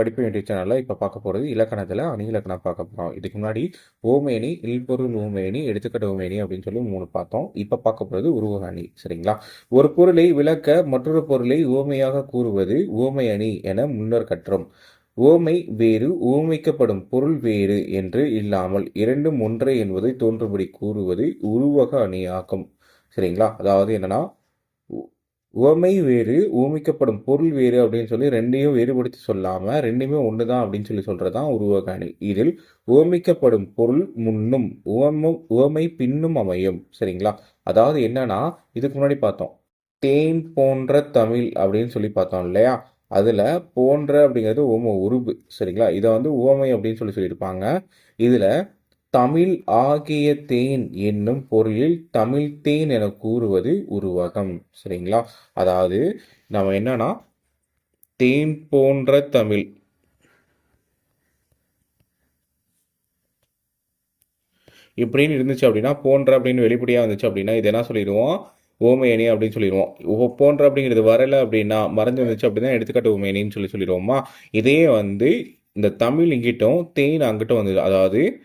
படிப்பு வேண்டிய சேனலில் இப்போ பார்க்க போகிறது இலக்கணத்தில் அணி இலக்கணம் பார்க்க போகிறோம் இதுக்கு முன்னாடி ஓமேனி இல்பொருள் ஓமேனி எடுத்துக்கட்ட ஓமேனி அப்படின்னு சொல்லி மூணு பார்த்தோம். இப்போ பார்க்க போகிறது உருவக அணி சரிங்களா? ஒரு பொருளை விளக்க மற்றொரு பொருளை ஓமையாக கூறுவது ஓமை அணி என முன்னர் கற்றோம். ஓமை வேறு ஓமைக்கப்படும் பொருள் வேறு என்று இல்லாமல் இரண்டும் ஒன்றே என்பதை தோன்றும்படி கூறுவது உருவக அணியாகும் சரிங்களா? அதாவது என்னன்னா உவமை வேறு ஊமிக்கப்படும் பொருள் வேறு அப்படின்னு சொல்லி ரெண்டையும் வேறுபடுத்தி சொல்லாமல் ரெண்டுமே ஒன்று தான் அப்படின்னு சொல்லி சொல்கிறது தான் உருவகாணி. இதில் உவமிக்கப்படும் பொருள் முன்னும் உவமும் உவமை பின்னும் அமையும். சரிங்களா? அதாவது என்னன்னா இதுக்கு முன்னாடி பார்த்தோம். தேன் போன்ற தமிழ் அப்படின்னு சொல்லி பார்த்தோம் இல்லையா? அதில் போன்ற அப்படிங்கிறது உவம உருபு. சரிங்களா? இதை வந்து உவமை அப்படின்னு சொல்லி சொல்லியிருப்பாங்க. இதில் தமிழ் ஆகிய தேன் என்னும் பொருளில் தமிழ் தேன் என கூறுவது உருவகம். சரிங்களா? அதாவது நம்ம என்னன்னா தேன் போன்ற தமிழ். இப்படின்னு இருந்துச்சு அப்படின்னா போன்ற அப்படின்னு வெளிப்படையாக வந்துச்சு அப்படின்னா இது என்ன சொல்லிடுவோம்? ஓமேனி அப்படின்னு சொல்லிடுவோம். ஓ- போன்ற அப்படிங்கிறது வரலை அப்படின்னா மறைஞ்சு வந்துச்சு அப்படின்னா எடுத்துக்காட்டு ஓமேனின்னு சொல்லி சொல்லிடுவோமா? இதே வந்து இந்த தமிழ் இங்கிட்டும் தேன் அங்கிட்டும் வந்தது. அதாவது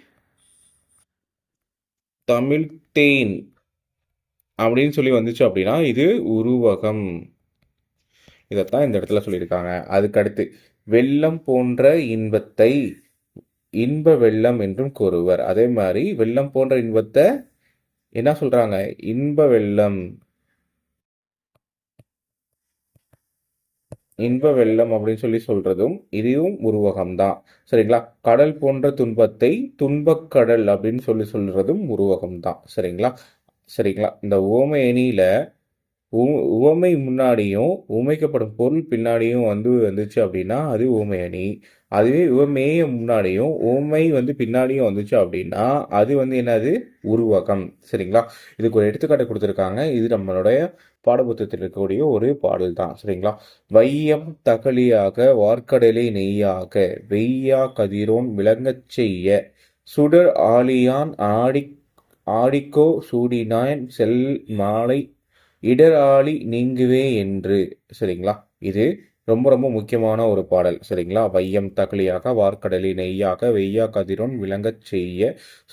தமிழ் தேன் அப்படின்னு சொல்லி வந்துச்சு அப்படின்னா இது உருவகம். இதைத்தான் இந்த இடத்துல சொல்லியிருக்காங்க. அதுக்கடுத்து வெள்ளம் போன்ற இன்பத்தை இன்ப வெள்ளம் என்றும் கூறுவர். அதே மாதிரி வெள்ளம் போன்ற இன்பத்தை என்ன சொல்கிறாங்க இன்ப வெள்ளம். இன்ப வெள்ளம் அப்படின்னு சொல்லி சொல்றதும் இதுவும் உருவகம் தான் சரிங்களா? கடல் போன்ற துன்பத்தை துன்பக் கடல் அப்படின்னு சொல்லி சொல்றதும் உருவகம் தான் சரிங்களா? சரிங்களா? இந்த ஓமை உ- உவமை முன்னாடியும் உமைக்கப்படும் பொருள் பின்னாடியும் வந்து வந்துச்சு அப்படின்னா அது ஊமை அணி. அதுவே உவமையே முன்னாடியும் உவமை வந்து பின்னாடியும் வந்துச்சு அப்படின்னா அது வந்து என்னது? உருவகம். சரிங்களா? இதுக்கு ஒரு எடுத்துக்காட்டு கொடுத்துருக்காங்க. இது நம்மளுடைய பாடபுத்தத்தில் இருக்கக்கூடிய ஒரு பாடல் தான் சரிங்களா? வையம் தகலியாக வார்க்கடலை நெய்யாக வெய்யா கதிரோன் விளங்கச் செய்ய சுடர் ஆழியான் ஆடி ஆடிக்கோ சூடினான் செல் மாலை இடராளி நீங்குவே என்று சரிங்களா? இது ரொம்ப ரொம்ப முக்கியமான ஒரு பாடல் சரிங்களா? வையம் தகலியாக வார்க்கடலி நெய்யாக வெய்யா கதிரோன் விளங்கச் செய்ய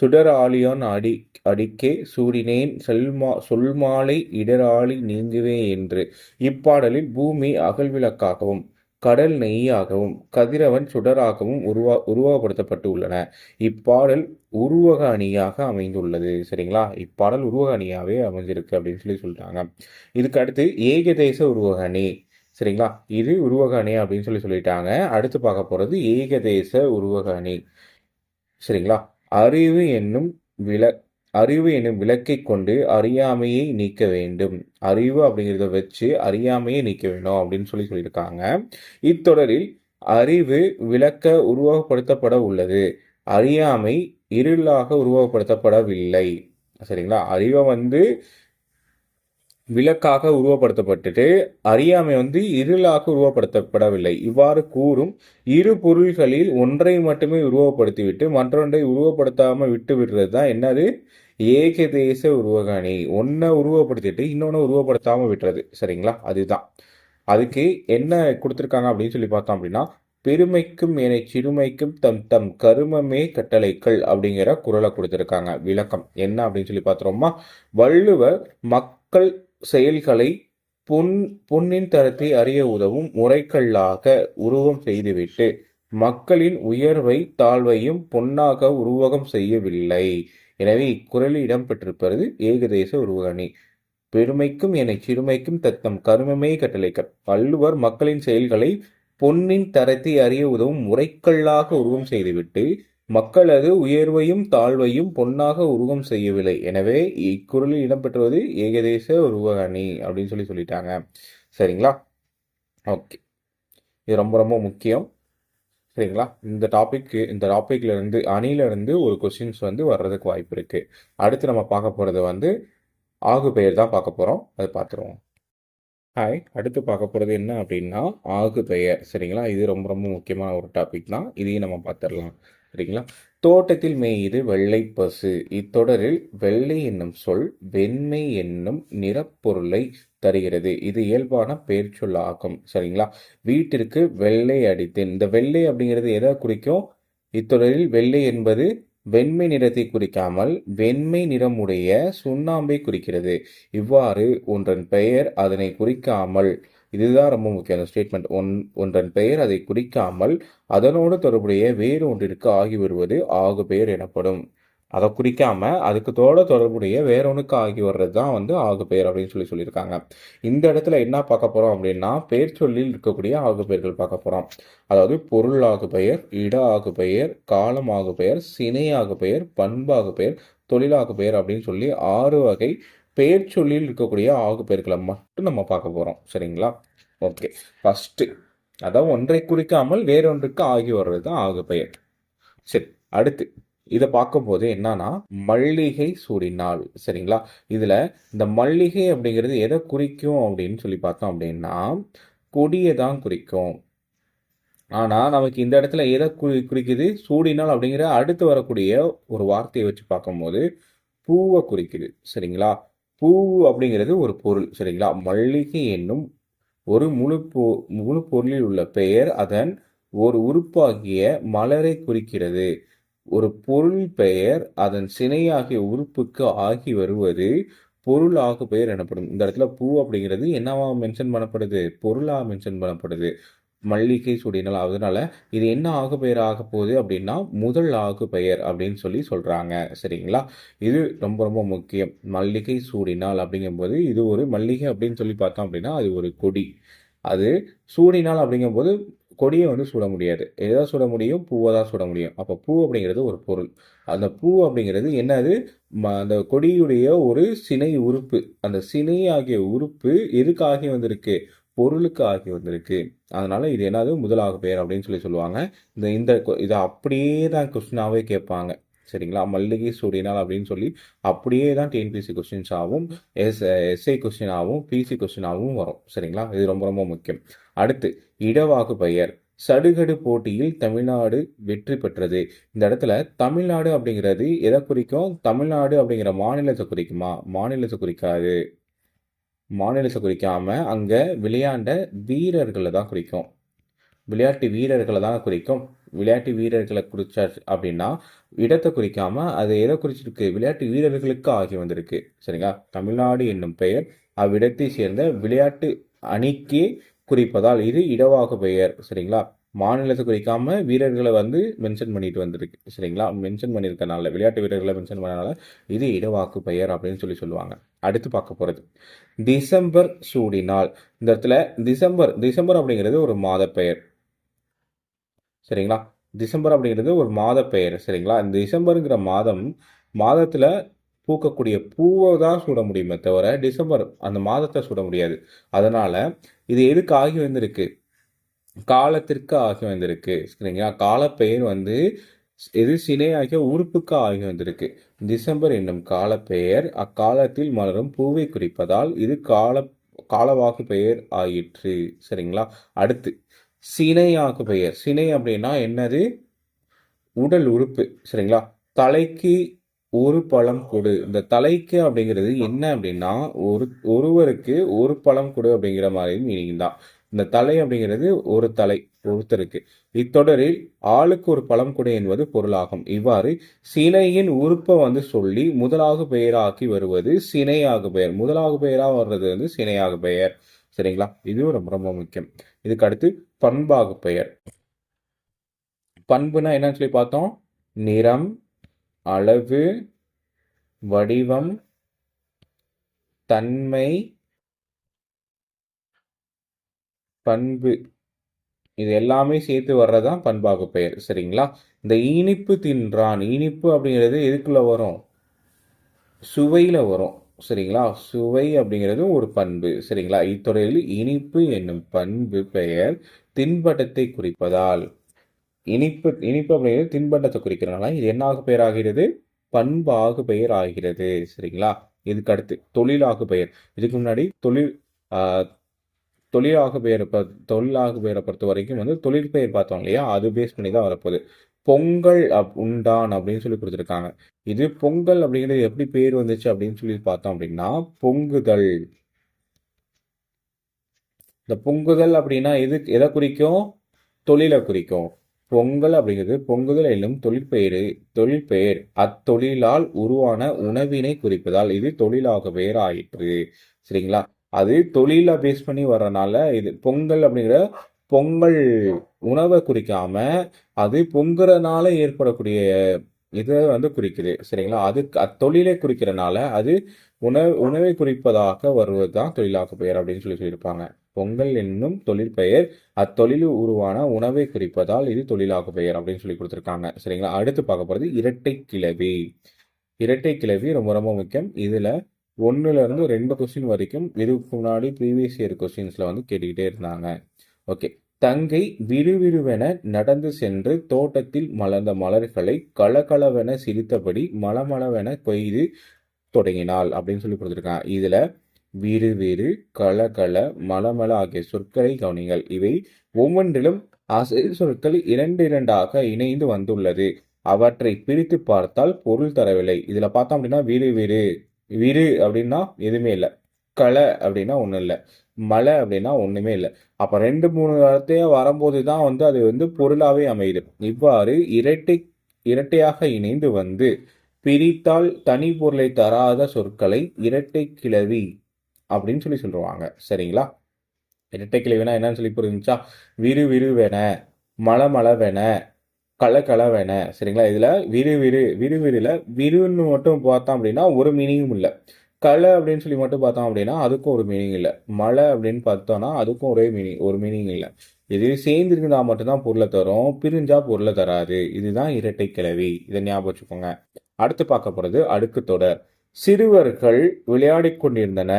சுடர் ஆழியான் அடி அடிக்கே சூடினேன் செல்மா சொல்மாலை இடராளி நீங்குவே என்று. இப்பாடலில் பூமி அகல்விளக்காகவும் கடல் நெய்யாகவும் கதிரவன் சுடராகவும் உருவா உருவகப்படுத்தப்பட்டு உள்ளன இப்பாடல் உருவக அணியாக அமைந்துள்ளது சரிங்களா? இப்பாடல் உருவக அணியாகவே அமைஞ்சிருக்கு அப்படின்னு சொல்லி சொல்லிட்டாங்க இதுக்கு அடுத்து ஏகதேச உருவக அணி. சரிங்களா? இது உருவக அணி அப்படின்னு சொல்லி சொல்லிட்டாங்க. அடுத்து பார்க்க போகிறது ஏகதேச உருவக அணி. சரிங்களா? அறிவு என்னும் விள அறிவு என்னும் விளக்கை கொண்டு அறியாமையை நீக்க வேண்டும். அறிவு அப்படிங்கிறத வச்சு அறியாமையை நீக்க வேண்டும் அப்படின்னு சொல்லி சொல்லியிருக்காங்க. இத்தொடரில் அறிவு விளக்க உருவகப்படுத்தப்பட உள்ளது. அறியாமை இருளாக உருவகப்படுத்தப்படவில்லை. சரிங்களா? அறிவை வந்து விளக்காக உருவப்படுத்தப்பட்டுட்டு அறியாமை வந்து இருளாக உருவப்படுத்தப்படவில்லை. இவ்வாறு கூறும் இரு பொருள்களில் ஒன்றை மட்டுமே உருவப்படுத்திவிட்டு மற்றொன்றை உருவப்படுத்தாமல் விட்டு விடுறது தான் என்னது? ஏக தேச உருவகாணி. ஒன்றை உருவப்படுத்திட்டு இன்னொன்று உருவப்படுத்தாமல் விட்டுறது. சரிங்களா? அதுதான். அதுக்கு என்ன கொடுத்துருக்காங்க அப்படின்னு சொல்லி பார்த்தோம் அப்படின்னா பெருமைக்கும் என சிறுமைக்கும் தம் தம் கருமமே கட்டளைகள் அப்படிங்கிற குரலை கொடுத்துருக்காங்க. விளக்கம். என்ன அப்படின்னு சொல்லி பார்த்தோம்மா வள்ளுவர் மக்கள் செயல்களை பொன் பொன்னின் தரத்தை அறிய உதவும் முறைக்கல்லாக உருவம் செய்துவிட்டு மக்களின் உயர்வை தாழ்வையும் பொன்னாக உருவகம் செய்யவில்லை. எனவே இக்குறளில் இடம்பெற்றிருப்பது ஏகதேச உருவகணி. பெருமைக்கும் என சிறுமைக்கும் தத்தம் கருமமே கட்டளைகள் வள்ளுவர் மக்களின் செயல்களை பொன்னின் தரத்தை அறிய உதவும் முறைக்கல்லாக உருவம் செய்துவிட்டு மக்களது உயர்வையும் தாழ்வையும் பொன்னாக உருவம் செய்யவில்லை. எனவே இக்குறளில் இடம்பெற்றுவது ஏகதேச உருவ அணி அப்படின்னு சொல்லி சொல்லிட்டாங்க. சரிங்களா? ஓகே. இது ரொம்ப ரொம்ப முக்கியம். சரிங்களா? இந்த டாபிக்கு இந்த டாபிக்ல இருந்து ஒரு கொஸ்டின்ஸ் வந்து வர்றதுக்கு வாய்ப்பு இருக்கு. அடுத்து நம்ம பார்க்க போகிறது வந்து ஆகு பெயர் தான் பார்க்க போகிறோம் அதை பார்த்துருவோம். ஹாய் அடுத்து பார்க்க போகிறது என்ன அப்படின்னா ஆகு பெயர். சரிங்களா? இது ரொம்ப ரொம்ப முக்கியமான ஒரு டாபிக் தான். இதையும் நம்ம பார்த்துடலாம். சரிங்களா? தோட்டத்தில் மேயுது வெள்ளை பசு. இத்தொடரில் வெள்ளை என்னும் சொல் வெண்மை என்னும் நிறப்பொருளை தருகிறது. இது இயல்பான பெயர்ச்சொல் ஆகும். சரிங்களா? வீட்டிற்கு வெள்ளை அடித்தேன் இந்த வெள்ளை அப்படிங்கிறது எதை குறிக்கும்? இத்தொடரில் வெள்ளை என்பது வெண்மை நிறத்தை குறிக்காமல் வெண்மை நிறமுடைய சுண்ணாம்பை குறிக்கிறது. இவ்வாறு ஒன்றன் பெயர் அதனை குறிக்காமல் இதுதான் ரொம்ப முக்கியம் அந்த ஸ்டேட்மெண்ட் ஒன் ஒன்றன் பெயர் அதை குறிக்காமல் அதனோடு தொடர்புடைய வேறு ஒன்றிற்கு ஆகி வருவது ஆகு பெயர் எனப்படும். அதை குறிக்காம அதுக்கு தோட தொடர்புடைய வேறொனுக்கு ஆகி வர்றது தான் வந்து ஆகு பெயர் அப்படின்னு சொல்லி சொல்லியிருக்காங்க. இந்த இடத்துல என்ன பார்க்க போகிறோம் அப்படின்னா பெயர் சொல்லில் இருக்கக்கூடிய ஆகு பெயர்கள் பார்க்க போகிறோம் அதாவது பொருள் ஆகு பெயர் இட ஆகு பெயர் காலம் ஆகு பெயர் சினை ஆகு பெயர் பண்பாகு பெயர் தொழிலாகு பெயர் அப்படின்னு சொல்லி ஆறு வகை பெயர் இருக்கக்கூடிய ஆகு பெயர்களை மட்டும் நம்ம பார்க்க போகிறோம் சரிங்களா? ஓகே ஃபஸ்ட்டு அதான் ஒன்றை குறிக்காமல் வேறொன்றுக்கு ஆகி வர்றது தான் ஆகு பெயர் சரி அடுத்து இதை பார்க்கும்போது என்னன்னா மல்லிகை சூடினால். சரிங்களா? இதில் இந்த மல்லிகை அப்படிங்கிறது எதை குறிக்கும் அப்படின்னு சொல்லி பார்த்தோம் அப்படின்னா கொடியை தான் குறிக்கும். ஆனால் நமக்கு இந்த இடத்துல எதை குறி குறிக்குது? சூடினால் அப்படிங்கிற அடுத்து வரக்கூடிய ஒரு வார்த்தையை வச்சு பார்க்கும்போது பூவை குறிக்குது. சரிங்களா? பூ அப்படிங்கிறது ஒரு பொருள் சரிங்களா? மல்லிகை என்னும் ஒரு முழு பொ முழு பொருளில் உள்ள பெயர் அதன் ஒரு உறுப்பாகிய மலரை குறிக்கிறது. ஒரு பொருள் பெயர் அதன் சினையாகிய உறுப்புக்கு ஆகி வருவது பொருளாக பெயர் எனப்படும். இந்த இடத்துல பூ அப்படிங்கிறது என்னவா மென்ஷன் பண்ணப்படுது? பொருளாக மென்ஷன் பண்ணப்படுது. மல்லிகை சூடினால். அதனால இது என்ன ஆகு பெயர் ஆக போகுது அப்படின்னா முதல் ஆகு பெயர் அப்படின்னு சொல்லி சொல்றாங்க. சரிங்களா? இது ரொம்ப ரொம்ப முக்கியம். மல்லிகை சூடினால் அப்படிங்கும்போது இது ஒரு மல்லிகை அப்படின்னு சொல்லி பார்த்தோம் அப்படின்னா அது ஒரு கொடி. அது சூடினால் அப்படிங்கும்போது கொடியை வந்து சுட முடியாது. எதை சுட முடியும்? பூவை தான் சுட முடியும். அப்போ பூ அப்படிங்கிறது ஒரு பொருள். அந்த பூ அப்படிங்கிறது என்னது? ம- அந்த கொடியுடைய ஒரு சினை உறுப்பு. அந்த சினை ஆகிய உறுப்பு எதுக்காகி வந்திருக்கு? பொருளுக்கு ஆகி வந்திருக்கு. அதனால் இது என்னது? முதலாக பெயர் அப்படின்னு சொல்லி சொல்லுவாங்க. இந்த இந்த கொ- இதை அப்படியே தான் கொஸ்டினாகவே கேட்பாங்க. சரிங்களா? மல்லிகை சூடினால் அப்படின்னு சொல்லி அப்படியே தான் டிஎன்பிசி கொஸ்டின்ஸ் ஆகும் எஸ் எஸ்ஐ கொஸ்டின் ஆகும் பிசி கொஸ்டின் ஆகும் வரும். சரிங்களா? இது ரொம்ப ரொம்ப முக்கியம். அடுத்து இடவாகு பெயர். சடுகடு போட்டியில் தமிழ்நாடு வெற்றி பெற்றது. இந்த இடத்துல தமிழ்நாடு அப்படிங்கிறது எதை குறிக்கும்? தமிழ்நாடு அப்படிங்கிற மாநிலத்தை குறிக்குமா? மாநிலத்தை குறிக்காது. மாநிலத்தை குறிக்காம அங்கே விளையாண்ட வீரர்களை தான் குறிக்கும். விளையாட்டு வீரர்களை தான் குறிக்கும். விளையாட்டு வீரர்களை குறிச்சாச்சு அப்படின்னா இடத்தை குறிக்காம அது எதை குறிச்சிருக்கு? விளையாட்டு வீரர்களுக்கு ஆகி வந்திருக்கு. சரிங்களா? தமிழ்நாடு என்னும் பெயர் அவ்விடத்தை சேர்ந்த விளையாட்டு அணிக்கு குறிப்பதால் இது இடவாகு பெயர். சரிங்களா? மாநிலத்தை குறிக்காம வீரர்களை வந்து மென்ஷன் பண்ணிட்டு வந்திருக்கு. சரிங்களா? மென்ஷன் பண்ணியிருக்கனால விளையாட்டு வீரர்களை மென்ஷன் பண்ணனால இது இடவாக்கு பெயர் அப்படின்னு சொல்லி சொல்லுவாங்க. அடுத்து பார்க்க போகிறது டிசம்பர் சூடினால் இந்த இடத்துல டிசம்பர் டிசம்பர் அப்படிங்கிறது ஒரு மாத பெயர். சரிங்களா? டிசம்பர் அப்படிங்கிறது ஒரு மாத பெயர். சரிங்களா? இந்த டிசம்பருங்கிற மாதம் மாதத்தில் பூக்கக்கூடிய பூவை தான் சுட முடியுமே தவிர டிசம்பர் அந்த மாதத்தை சுட முடியாது. அதனால் இது எதுக்கு ஆகி வந்திருக்கு? காலத்திற்கு ஆகி வந்திருக்கு. சரிங்களா? காலப்பெயர் வந்து இது சினையாகிய உறுப்புக்கு ஆகி வந்திருக்கு. டிசம்பர் என்னும் காலப்பெயர் அக்காலத்தில் மலரும் பூவை குறிப்பதால் இது கால காலவாக்கு பெயர் ஆயிற்று. சரிங்களா? அடுத்து சினையாக்கு பெயர். சினை அப்படின்னா என்னது? உடல் உறுப்பு. சரிங்களா? தலைக்கு ஒரு பழம் கொடு. இந்த தலைக்கு அப்படிங்கிறது என்ன அப்படின்னா ஒரு ஒருவருக்கு ஒரு பழம் கொடு அப்படிங்கிற மாதிரி மீனிங் தான். இந்த தலை அப்படிங்கிறது ஒரு தலை ஒருத்தருக்கு இத்தொடரில் ஆளுக்கு ஒரு பழம் என்பது பொருளாகும். இவ்வாறு சினையின் உறுப்பை வந்து சொல்லி முதலாக பெயராக்கி வருவது சினையாக பெயர். முதலாக பெயராக வர்றது வந்து சினையாக பெயர். சரிங்களா? இதுவும் ரொம்ப ரொம்ப முக்கியம். இதுக்கு அடுத்து பண்பாக பெயர். பண்புனா என்னன்னு சொல்லி பார்த்தோம். நிறம் அளவு வடிவம் தன்மை பண்பு. இது எல்லாமே சேர்த்து வர்றதுதான் பண்பாகு பெயர். சரிங்களா? இந்த இனிப்பு தின்றான். இனிப்பு அப்படிங்கிறது எதுக்குள்ள வரும்? சுவையில் வரும். சரிங்களா? சுவை அப்படிங்கிறது ஒரு பண்பு. சரிங்களா? இத்தொடரில் இனிப்பு என்னும் பண்பு பெயர் தின்பட்டத்தை குறிப்பதால். இனிப்பு இனிப்பு அப்படிங்கிறது தின்பட்டத்தை குறிக்கிறனால இது என்னாக பெயர் ஆகிறது பண்பாகு பெயர் ஆகிறது சரிங்களா? இதுக்கு அடுத்து தொழிலாகு பெயர். இதுக்கு முன்னாடி தொழில் தொழிலாக பெயரை பொ- தொழிலாக பெயரை பொறுத்த வரைக்கும் வந்து தொழில் பெயர் பார்த்தோம் இல்லையா? அது பேஸ் பண்ணி தான் வரப்போகுது. பொங்கல் அப் உண்டான் அப்படின்னு சொல்லி கொடுத்துருக்காங்க. இது பொங்கல் அப்படிங்கிறது எப்படி பேர் வந்துச்சு அப்படின்னு சொல்லி பார்த்தோம் அப்படின்னா பொங்குதல். இந்த பொங்குதல் அப்படின்னா எது எதை குறிக்கும்? தொழிலை குறிக்கும். பொங்கல் அப்படிங்கிறது பொங்குதல் என்னும் தொழிற்பெயர் தொழிற்பெயர் அத்தொழிலால் உருவான உணவினை குறிப்பதால் இது தொழிலாக பெயர் ஆயிற்று சரிங்களா? அது தொழிலை பேஸ் பண்ணி வர்றனால இது பொங்கல் அப்படிங்கிற பொங்கல் உணவை குறிக்காம அது பொங்குறனால ஏற்படக்கூடிய இதை வந்து குறிக்குது சரிங்களா? அது அத்தொழிலை குறிக்கிறனால அது உணவு உணவை குறிப்பதாக வருவது தான் தொழிலாக்க பெயர் அப்படின்னு சொல்லி சொல்லியிருப்பாங்க. பொங்கல் என்னும் தொழிற்பெயர் அத்தொழில் உருவான உணவை குறிப்பதால் இது தொழிலாக்க பெயர் அப்படின்னு சொல்லி கொடுத்துருக்காங்க சரிங்களா? அடுத்து பார்க்க போகிறது இரட்டை கிளவி இரட்டை கிளவி ரொம்ப ரொம்ப முக்கியம். இதில் ஒன்றுலேருந்து ரெண்டு கொஸ்டின் வரைக்கும் இதுக்கு முன்னாடி ப்ரீவியஸ் இயர் கொஸ்டின்ஸில் வந்து கேட்டுக்கிட்டே இருந்தாங்க. ஓகே தங்கை விறுவிறுவென நடந்து சென்று தோட்டத்தில் மலர்ந்த மலர்களை கலகலவென சிரித்தபடி மலமளவென கொய்து தொடங்கினாள் அப்படின்னு சொல்லி கொடுத்துருக்காங்க. இதில் விறுவிறு கலகல மலமல ஆகிய சொற்களை கவனிங்கள் இவை ஒவ்வொன்றிலும் அசை சொற்கள் இரண்டு இரண்டாக இணைந்து வந்துள்ளது. அவற்றை பிரித்து பார்த்தால் பொருள் தரவில்லை. இதில் பார்த்தோம் அப்படின்னா விறு. விரு அப்படின்னா எதுவுமே இல்லை. களை அப்படின்னா ஒன்றும் இல்லை. மலை அப்படின்னா ஒன்றுமே இல்லை. அப்போ ரெண்டு மூணு வார்த்தையாக வரும்போது தான் வந்து அது வந்து பொருளாகவே அமையுது. இவ்வாறு இரட்டை இரட்டையாக இணைந்து வந்து பிரித்தால் தனி பொருளை தராத சொற்களை இரட்டை கிளவி அப்படின்னு சொல்லி சொல்லுவாங்க. சரிங்களா? இரட்டை கிளவினா என்னன்னு சொல்லி புரிஞ்சுச்சா? விறு விறுவென மலை மளவென கலகலவென. சரிங்களா? இதில் விறு விறு விறுவிறுல விறுன்னு மட்டும் பார்த்தோம் அப்படின்னா ஒரு மீனிங்கும் இல்லை. களை அப்படின்னு சொல்லி மட்டும் பார்த்தோம் அப்படின்னா அதுக்கும் ஒரு மீனிங் இல்லை. மழை அப்படின்னு பார்த்தோம்னா அதுக்கும் ஒரே மீனிங் ஒரு மீனிங் இல்லை. இது சேர்ந்துருந்தா மட்டும்தான் பொருளை தரும் பிரிஞ்சா பொருளை தராது. இதுதான் இரட்டை கிளவி இதை ஞாபகம் வச்சுக்கோங்க. அடுத்து பார்க்க போகிறது அடுக்கு தொடர். சிறுவர்கள் விளையாடி கொண்டிருந்தன.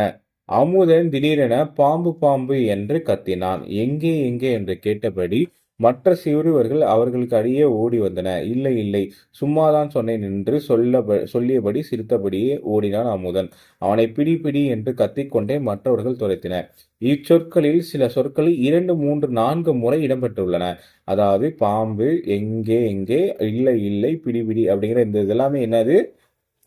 அமுதன் திடீரென பாம்பு பாம்பு என்று கத்தினான். எங்கே எங்கே என்று கேட்டபடி மற்ற சிறுவர்கள் அவர்களுக்கு அடியே ஓடி வந்தன. இல்லை இல்லை சும்மாதான் சொன்னேன் என்று சொல்ல சொல்லியபடி சிரித்தபடியே ஓடினான் அமுதன். அவனை பிடி பிடி என்று கத்திக்கொண்டே மற்றவர்கள் துரைத்தினர் இச்சொற்களில் சில சொற்கள் இரண்டு மூன்று நான்கு முறை இடம்பெற்றுள்ளன. அதாவது பாம்பு எங்கே எங்கே இல்லை இல்லை பிடி பிடி அப்படிங்கிற இந்த இதெல்லாமே என்னது?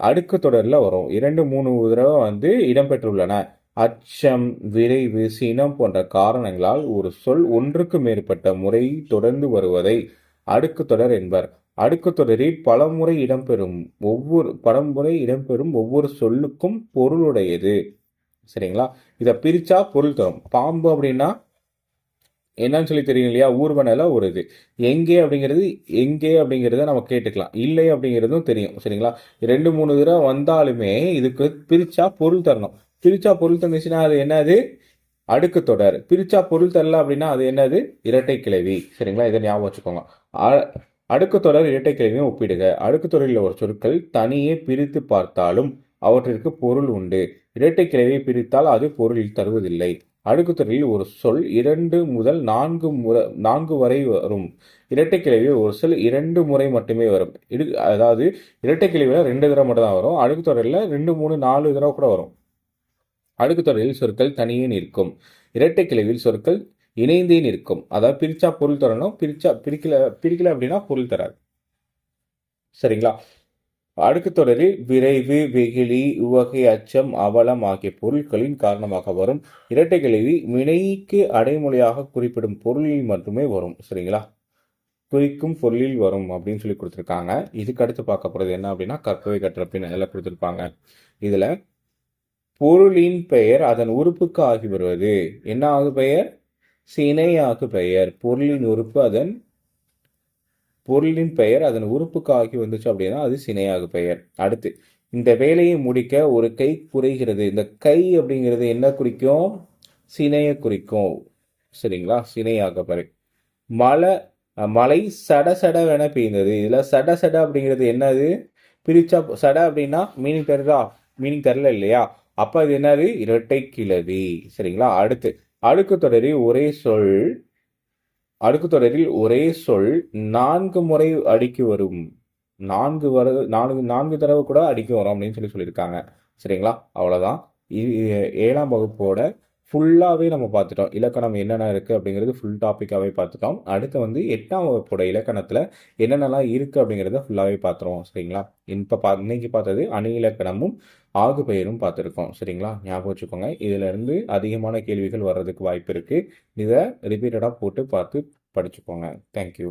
அடுக்கு தொடரில் வரும். இரண்டு மூணு தடவை வந்து இடம்பெற்றுள்ளன. அச்சம் விரைவு சினம் போன்ற காரணங்களால் ஒரு சொல் ஒன்றுக்கு மேற்பட்ட முறை தொடர்ந்து வருவதை அடுக்கு தொடர் என்பர். அடுக்கு தொடரில் பலமுறை இடம்பெறும் ஒவ்வொரு பலமுறை இடம்பெறும் ஒவ்வொரு சொல்லுக்கும் பொருளுடையது. சரிங்களா? இதை பிரிச்சா பொருள் தரும். பாம்பு அப்படின்னா என்னன்னு சொல்லி தெரியும் இல்லையா? ஊர்வனையில் ஒரு இது. எங்கே அப்படிங்கிறது எங்கே அப்படிங்கிறத நம்ம கேட்டுக்கலாம். இல்லை அப்படிங்கிறதும் தெரியும். சரிங்களா? ரெண்டு மூணு தடவை வந்தாலுமே இதுக்கு பிரிச்சா பொருள் தரணும். பிரிச்சா பொருள் தந்துச்சுன்னா அது என்னது? அடுக்கு தொடர். பிரிச்சா பொருள் தரல அப்படின்னா அது என்னது? இரட்டை கிளவி சரிங்களா? இதை ஞாபகம் வச்சுக்கோங்க. அடுக்கு தொடர் இரட்டை கிளவியும் ஒப்பிடுக. அடுக்கு தொடரில் ஒரு சொற்கள் தனியே பிரித்து பார்த்தாலும் அவற்றிற்கு பொருள் உண்டு. இரட்டை கிளவியை பிரித்தால் அது பொருளில் தருவதில்லை. அடுக்குத்தொடரில் ஒரு சொல் இரண்டு முதல் நான்கு முறை நான்கு வரை வரும். இரட்டை கிளவியில் ஒரு சொல் இரண்டு முறை மட்டுமே வரும். இது அதாவது இரட்டை கிளவியில் ரெண்டு தடவை மட்டும் தான் வரும் அடுக்குத்தொடரில் ரெண்டு மூணு நாலு தடவை கூட வரும். அடுக்குத்தொடரில் சொற்கள் தனியே நிற்கும். இரட்டை கிளைவில் சொற்கள் இணைந்தே நிற்கும். அதாவது பிரிச்சா பொருள் தரணும் பிரிச்சா பிரிக்கல பிரிக்கல அப்படின்னா பொருள் தராது. சரிங்களா? அடுக்கு தொடரில் விரைவு வெகிலி உவகை அச்சம் அவலம் ஆகிய பொருட்களின் காரணமாக வரும். இரட்டை கிளவி வினைக்கு அடைமொழியாக குறிப்பிடும் பொருளில் மட்டுமே வரும். சரிங்களா? குறிக்கும் பொருளில் வரும் அப்படின்னு சொல்லி கொடுத்துருக்காங்க. இதுக்கு அடுத்து பார்க்க போகிறது என்ன அப்படின்னா கற்பவை கற்றப்பின் அதில் கொடுத்துருப்பாங்க. இதில் பொருளின் பெயர் அதன் உறுப்புக்கு ஆகி வருவது. என்ன ஆகு பெயர்? சினையாகு பெயர். பொருளின் உறுப்பு அதன் பொருளின் பெயர் அதன் உறுப்புக்கு ஆகி வந்துச்சு அப்படின்னா அது சினையாகு பெயர். அடுத்து இந்த வேலையை முடிக்க ஒரு கை குறைகிறது. இந்த கை அப்படிங்கிறது என்ன குறிக்கும்? சினையை குறிக்கும். சரிங்களா? சினையாக பெயர். மழை மழை சட சடவென பெய்ந்தது. இதில் சட சட அப்படிங்கிறது என்னது? பிரிச்சா சட அப்படின்னா மீனிங் தருதா மீனிங் தரல இல்லையா? அப்போ அது என்னது? இரட்டை கிளவி சரிங்களா? அடுத்து அடுக்கு தொடரில் ஒரே சொல் அடுக்கு தொடரில் ஒரே சொல் நான்கு முறை அடுக்கி வரும். நான்கு வர நான்கு நான்கு தடவை கூட அடிக்க வரும் அப்படின்னு சொல்லி சொல்லியிருக்காங்க. சரிங்களா? அவ்வளோதான் இது ஏழாம் வகுப்போட ஃபுல்லாகவே நம்ம பார்த்துட்டோம். இலக்கணம் என்னென்ன இருக்குது அப்படிங்கிறது ஃபுல் டாப்பிக்காகவே பார்த்துட்டோம். அடுத்து வந்து எட்டாம் வகுப்போட இலக்கணத்தில் என்னென்னலாம் இருக்குது அப்படிங்கிறத ஃபுல்லாகவே பார்த்துருவோம். சரிங்களா? இப்போ பா இன்னைக்கு பார்த்தது அணி இலக்கணமும் ஆகு பெயரும் பார்த்துருக்கோம். சரிங்களா? ஞாபகம் வச்சுக்கோங்க. இதிலிருந்து அதிகமான கேள்விகள் வர்றதுக்கு வாய்ப்பு இருக்குது இதை ரிப்பீட்டடாக போட்டு பார்த்து படிச்சுக்கோங்க. தேங்க்யூ